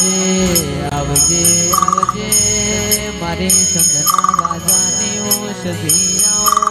આવજે આવજે મારી સંગના બાજાની ઓષધિયાઓમાં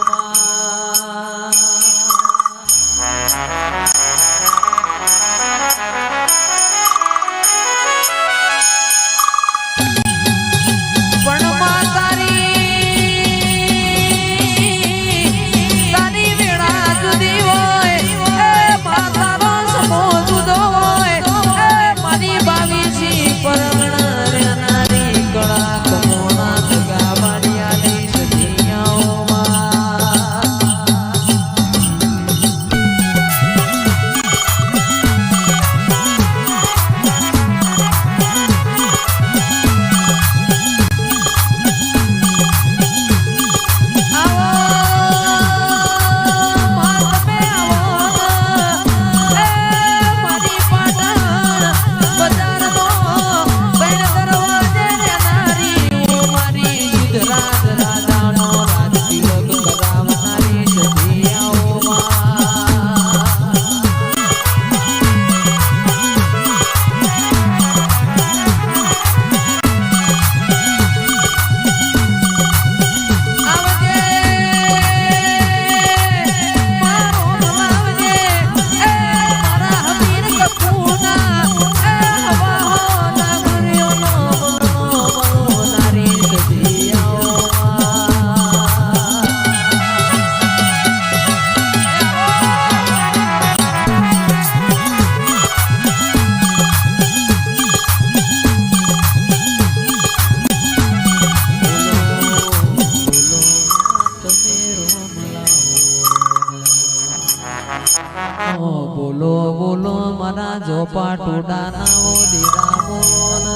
બોલો બોલો મારા જોપા ટોડાના ઓ દીરા મોન.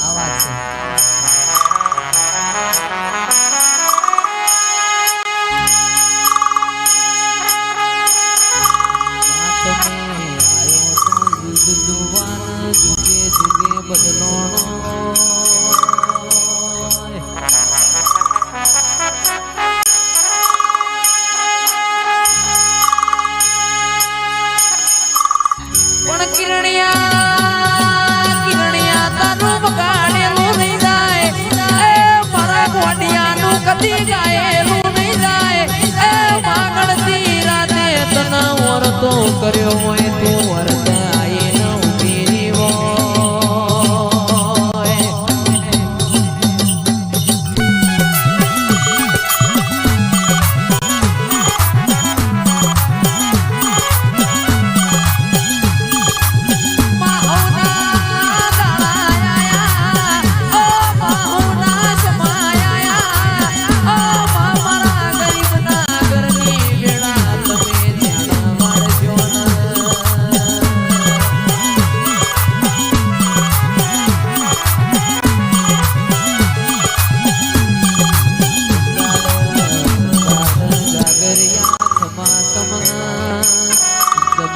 આવાજ છે. માં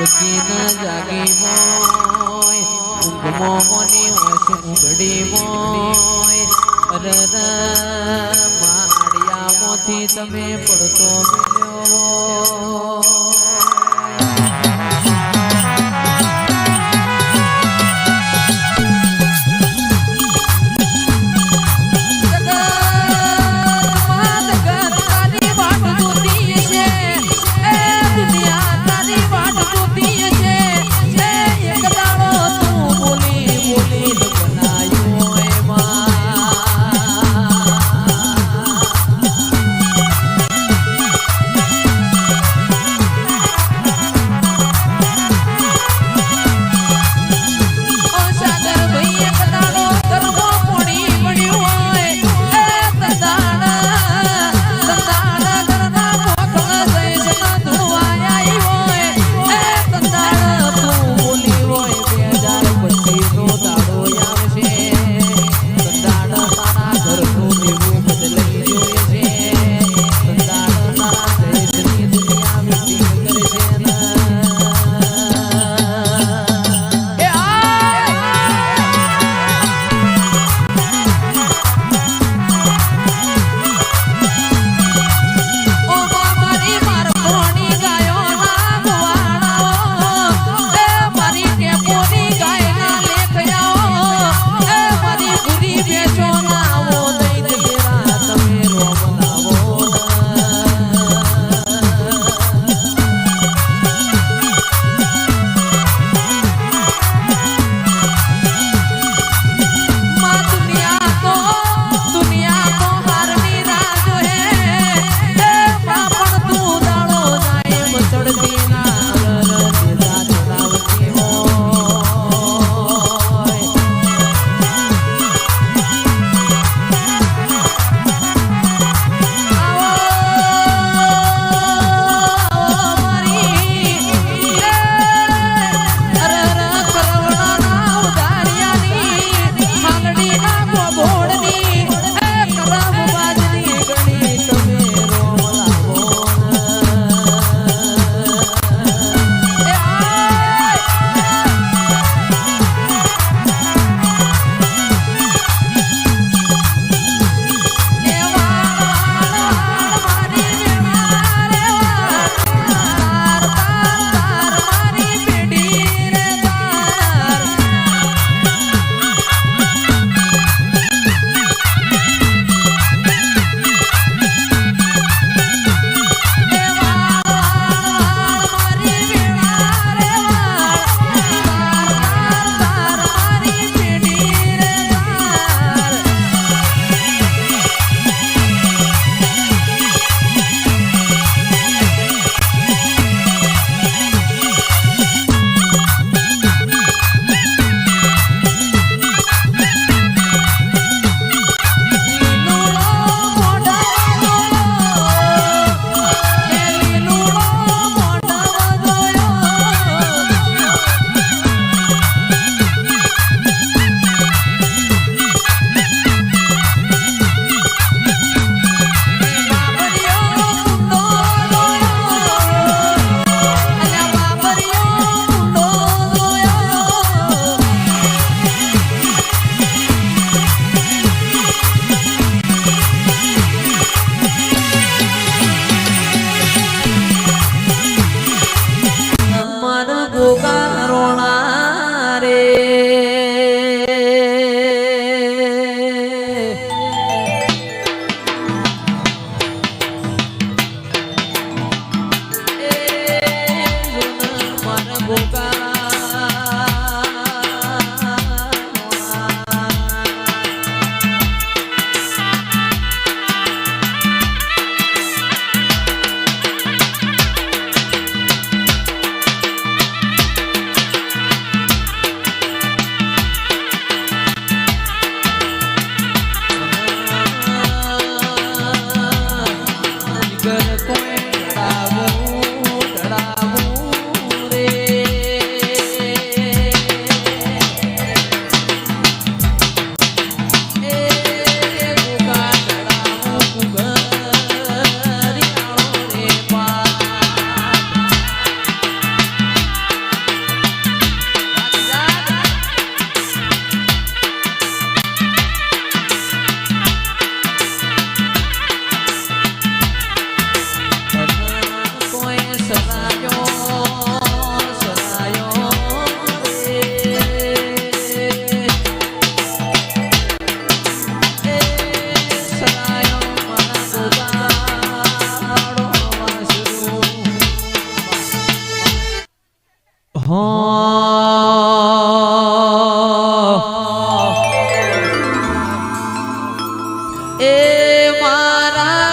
જાગી મોય ઊંઘમો મોની વશ ઊંઘડી મોય માળિયામાંથી તમે પડતો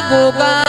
Google.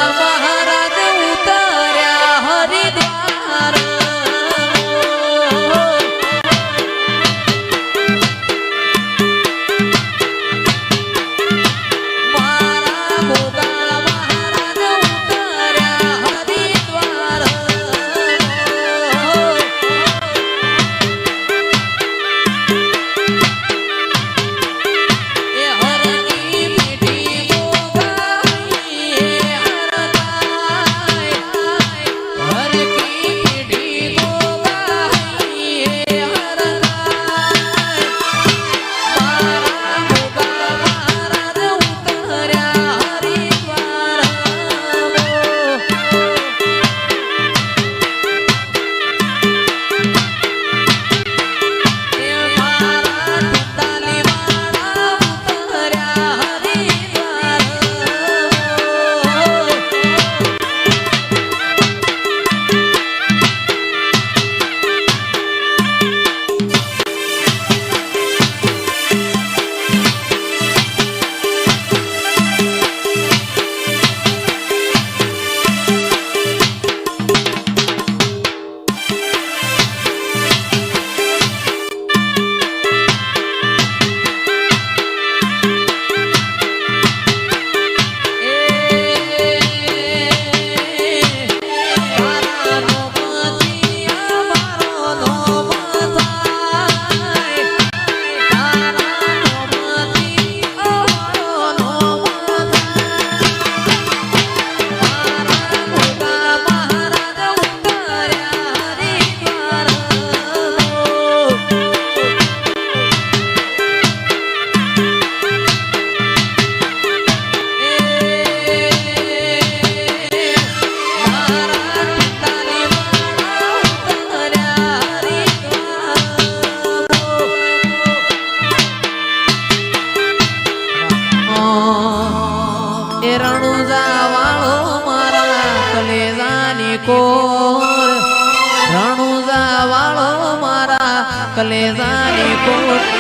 કોર. રણુજા વાળો મારા કલેજાની કોર